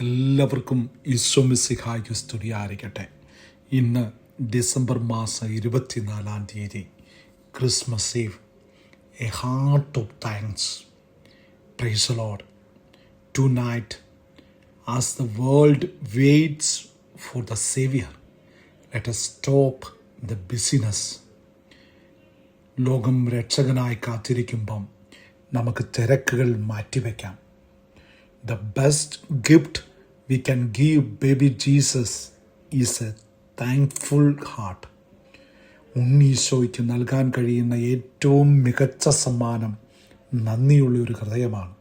എല്ലാവർക്കും ഈശ്വമിസിഹായ്ക്ക് സ്തുതിയായിരിക്കട്ടെ. ഇന്ന് ഡിസംബർ മാസം ഇരുപത്തിനാലാം തീയതി Christmas eve. A heart of thanks praise lord tonight as the world waits for the saviour let a stop the business ലോകം രക്ഷകനായി കാത്തിരിക്കുമ്പം നമുക്ക് തിരക്കുകൾ മാറ്റിവെക്കാം. The best gift we can give baby Jesus is a thankful heart ഉണ്ണീശോയ്ക്ക് നൽകാൻ കഴിയുന്ന ഏറ്റവും മികച്ച സമ്മാനം നന്ദിയുള്ള ഒരു ഹൃദയമാണ്.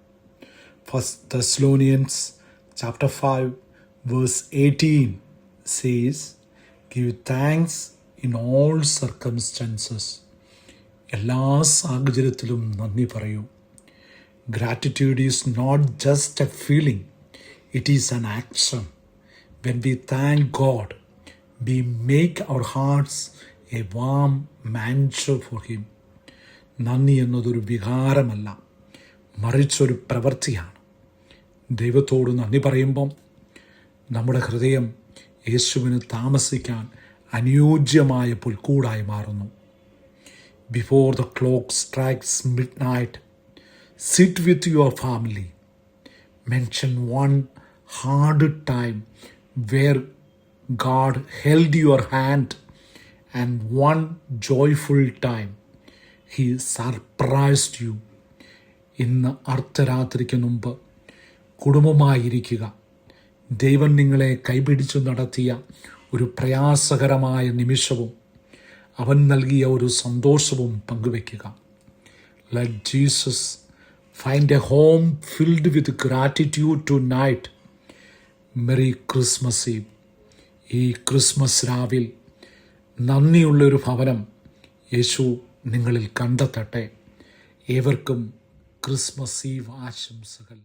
First Thessalonians chapter five verse eighteen says give thanks in all circumstances എല്ലാ സാഹചര്യത്തിലും നന്ദി പറയൂ. Gratitude is not just a feeling, it is an action. When we thank God, we make our hearts a warm mansion for Him. നന്ദി എന്നതൊരു വികാരമല്ല മറിച്ചൊരു പ്രവൃത്തിയാണ് ദൈവത്തോട് നന്ദി പറയുമ്പം നമ്മുടെ ഹൃദയം യേശുവിന് താമസിക്കാൻ അനുയോജ്യമായ പുൽക്കൂടായി മാറുന്നു before the clock strikes midnight sit with your family mention one hard time where God held your hand and one joyful time He surprised you. ഇന്ന് അർദ്ധരാത്രിക്ക് മുമ്പ് കുടുംബമായിരിക്കുക ദൈവം നിങ്ങളെ കൈപിടിച്ചു നടത്തിയ ഒരു പ്രയാസകരമായ നിമിഷവും അവൻ നൽകിയ ഒരു സന്തോഷവും പങ്കുവെക്കുക let Jesus Find a home filled with gratitude tonight. Merry Christmas eve ഈ ക്രിസ്മസ് രാവിൽ നന്ദിയുള്ളൊരു ഭവനം യേശു നിങ്ങളിൽ കണ്ടെത്തട്ടെ. ഏവർക്കും ക്രിസ്മസ് ഈവ് ആശംസകൾ.